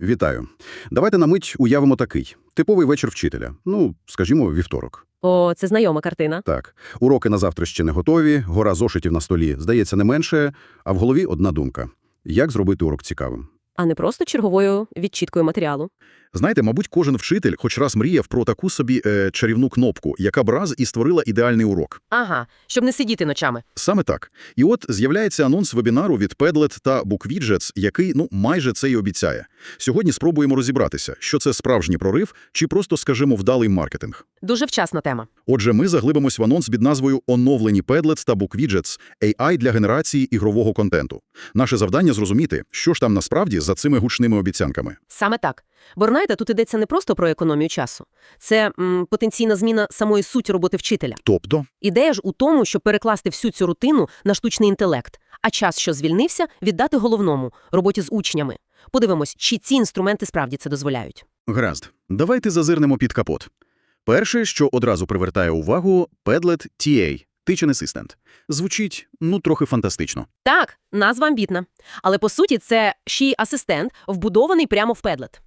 Вітаю. Давайте на мить уявимо такий. Типовий вечір вчителя. Ну, скажімо, вівторок. О, це знайома картина. Так, уроки на завтра ще не готові, гора зошитів на столі, здається, не менше, а в голові одна думка. Як зробити урок цікавим? А не просто черговою відчіткою матеріалу. Знаєте, мабуть, кожен вчитель хоч раз мріяв про таку собі е, чарівну кнопку, яка б раз і створила ідеальний урок. Ага, щоб не сидіти ночами. Саме так. І от з'являється анонс вебінару від Padlet та BookWidgets, який, ну, майже це й обіцяє. Сьогодні спробуємо розібратися, що це справжній прорив чи просто, скажімо, вдалий маркетинг. Дуже вчасна тема. Отже, ми заглибимось в анонс під назвою «Оновлені Padlet та BookWidgets – AI для генерації ігрового контенту». Наше завдання – зрозуміти, що ж там насправді за цими гучними обіцянками. Саме так. Бо знаєте, тут йдеться не просто про економію часу. Це м, потенційна зміна самої суті роботи вчителя. Тобто, Ідея ж у тому, щоб перекласти всю цю рутину на штучний інтелект, а час, що звільнився, віддати головному – роботі з учнями. Подивимось, чи ці інструменти справді це дозволяють. Гаразд, давайте зазирнемо під капот. Перше, що одразу привертає увагу – Padlet TA – Teaching Assistant. Звучить, ну, трохи фантастично. Так, назва амбітна. Але по суті це ще й асистент, вбудований прямо в Padlet.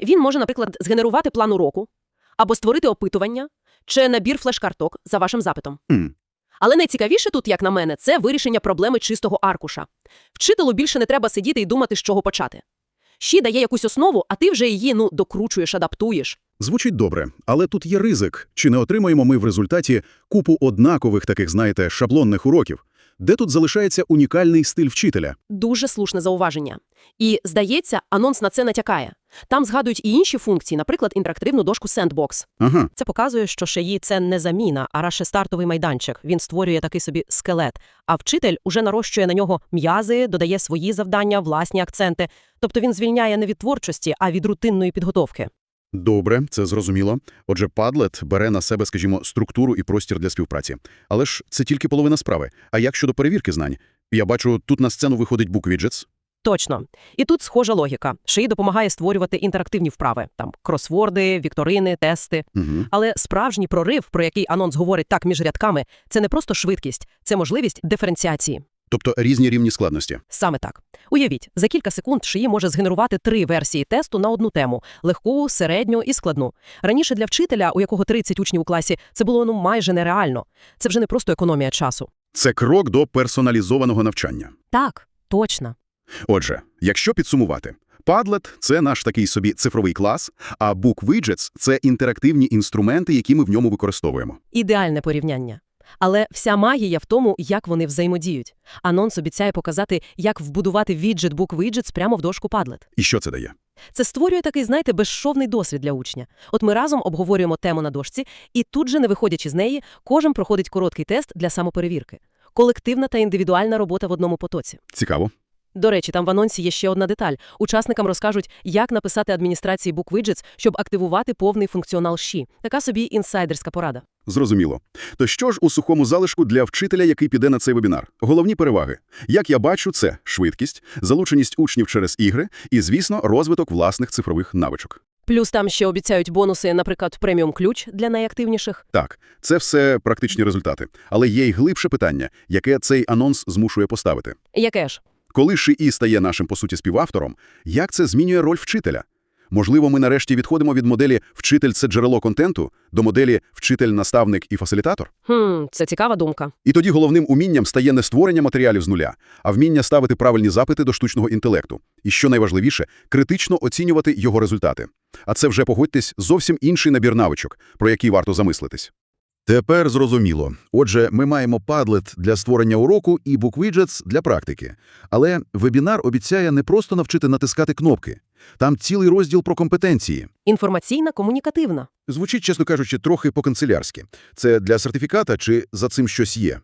Він може, наприклад, згенерувати план уроку, або створити опитування, чи набір флеш-карток за вашим запитом. Хм. Але найцікавіше тут, як на мене, це вирішення проблеми чистого аркуша. Вчителю більше не треба сидіти і думати, з чого почати. Щі дає якусь основу, а ти вже її, ну, докручуєш, адаптуєш. Звучить добре, але тут є ризик. Чи не отримаємо ми в результаті купу однакових таких, знаєте, шаблонних уроків? Де тут залишається унікальний стиль вчителя? Дуже слушне зауваження. І, здається, анонс на це натякає. Там згадують і інші функції, наприклад, інтерактивну дошку Sandbox. Ага, Це показує, що шиї це не заміна, а радше стартовий майданчик. Він створює такий собі скелет. А вчитель уже нарощує на нього м'язи, додає свої завдання, власні акценти. Тобто він звільняє не від творчості, а від рутинної підготовки. Добре, це зрозуміло. Отже, Padlet бере на себе, скажімо, структуру і простір для співпраці. Але ж це тільки половина справи. А як щодо перевірки знань? Я бачу, тут на сцену виходить BookWidgets. Точно. І тут схожа логіка. Шиї допомагає створювати інтерактивні вправи, там кросворди, вікторини, тести. Угу. Але справжній прорив, про який анонс говорить так між рядками, це не просто швидкість, це можливість диференціації. Тобто різні рівні складності. Саме так. Уявіть, за кілька секунд шиї може згенерувати три версії тесту на одну тему – легку, середню і складну. Раніше для вчителя, у якого 30 учнів у класі, це було ну майже нереально. Це вже не просто економія часу. Це крок до персоналізованого навчання. Так, точно. Отже, якщо підсумувати, Padlet – це наш такий собі цифровий клас, а BookWidgets – це інтерактивні інструменти, які ми в ньому використовуємо. Ідеальне порівняння. Але вся магія в тому, як вони взаємодіють. Анонс обіцяє показати, як вбудувати віджит BookWidgets прямо в дошку Padlet. І що це дає? Це створює такий, знаєте, безшовний досвід для учня. От ми разом обговорюємо тему на дошці, і тут же, не виходячи з неї, кожен проходить короткий тест для самоперевірки. Колективна та індивідуальна робота в одному потоці. Цікаво. До речі, там в анонсі є ще одна деталь. Учасникам розкажуть, як написати адміністрації BookWidgets, щоб активувати повний функціонал ЩІ. Така собі інсайдерська порада. Зрозуміло. То що ж у сухому залишку для вчителя, який піде на цей вебінар? Головні переваги. Як я бачу, це швидкість, залученість учнів через ігри і, звісно, розвиток власних цифрових навичок. Плюс там ще обіцяють бонуси, наприклад, преміум-ключ для найактивніших. Так, це все практичні результати. Але є й глибше питання, яке цей анонс змушує поставити. Яке ж? Коли ШИІ стає нашим, по суті, співавтором, як це змінює роль вчителя? Можливо, ми нарешті відходимо від моделі «вчитель – це джерело контенту» до моделі «вчитель, наставник і фасилітатор»? Хм, це цікава думка. І тоді головним умінням стає не створення матеріалів з нуля, а вміння ставити правильні запити до штучного інтелекту. І, що найважливіше, критично оцінювати його результати. А це вже, погодьтесь, зовсім інший набір навичок, про який варто замислитись. Тепер зрозуміло. Отже, ми маємо Padlet для створення уроку і BookWidgets для практики. Але вебінар обіцяє не просто навчити натискати кнопки. Там цілий розділ про компетенції. Інформаційна, комунікативна. Звучить, чесно кажучи, трохи по-канцелярськи. Це для сертифіката чи за цим щось є?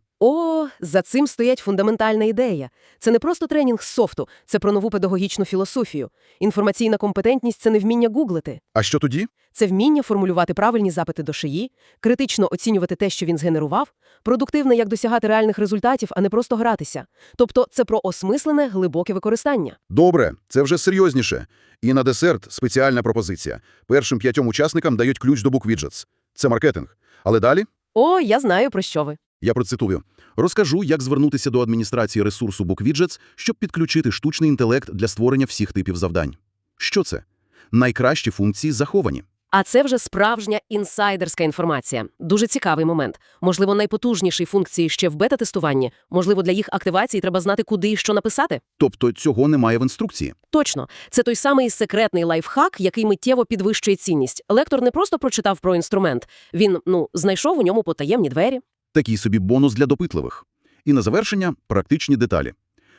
За цим стоять фундаментальна ідея. Це не просто тренінг з софту, це про нову педагогічну філософію. Інформаційна компетентність – це не вміння гуглити. А що тоді? Це вміння формулювати правильні запити до шиї, критично оцінювати те, що він згенерував, продуктивне, як досягати реальних результатів, а не просто гратися. Тобто це про осмислене, глибоке використання. Добре, це вже серйозніше. І на десерт спеціальна пропозиція. Першим п'ятьом учасникам дають ключ до BookWidgets. Це маркетинг. Але далі О, я знаю, про що ви. Я процитую. Розкажу, як звернутися до адміністрації ресурсу BookWidgets, щоб підключити штучний інтелект для створення всіх типів завдань. Що це? Найкращі функції заховані. А це вже справжня інсайдерська інформація. Дуже цікавий момент. Можливо, найпотужніші функції ще в бета-тестуванні. Можливо, для їх активації треба знати, куди і що написати. Тобто цього немає в інструкції. Точно, це той самий секретний лайфхак, який миттєво підвищує цінність. Лектор не просто прочитав про інструмент, він ну знайшов у ньому потаємні двері. Такий собі бонус для допитливих. І на завершення – практичні деталі.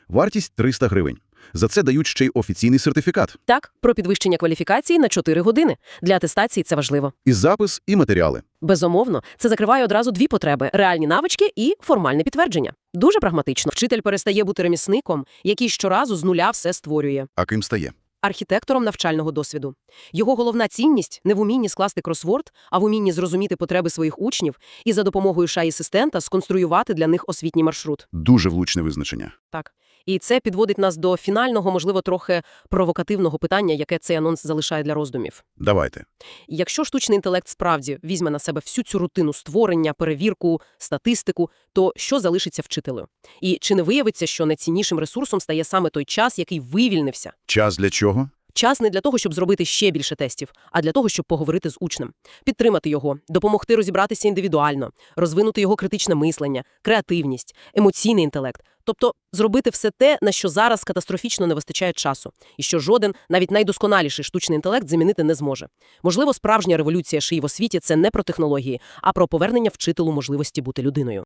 Вартість – 300 гривень. За це дають ще й офіційний сертифікат. Так, про підвищення кваліфікації на 4 години. Для атестації це важливо. І запис, і матеріали. Безумовно, це закриває одразу дві потреби: реальні навички і формальне підтвердження. Дуже прагматично. Вчитель перестає бути ремісником, який щоразу з нуля все створює. А ким стає? Архітектором навчального досвіду. Його головна цінність не в умінні скласти кросворд, а в умінні зрозуміти потреби своїх учнів і за допомогою шай-асистента сконструювати для них освітній маршрут. Дуже влучне визначення. Так. І це підводить нас до фінального, можливо, трохи провокативного питання, яке цей анонс залишає для роздумів. Давайте. Якщо штучний інтелект справді візьме на себе всю цю рутину створення, перевірку, статистику, то що залишиться вчителю? І чи не виявиться, що найціннішим ресурсом стає саме той час, який вивільнився? Час для чого? Час не для того, щоб зробити ще більше тестів, а для того, щоб поговорити з учнем, підтримати його, допомогти розібратися індивідуально, розвинути його критичне мислення, креативність, емоційний інтелект. Тобто зробити все те, на що зараз катастрофічно не вистачає часу, і що жоден, навіть найдосконаліший штучний інтелект замінити не зможе. Можливо, справжня революція шиї в освіті – це не про технології, а про повернення вчителу можливості бути людиною.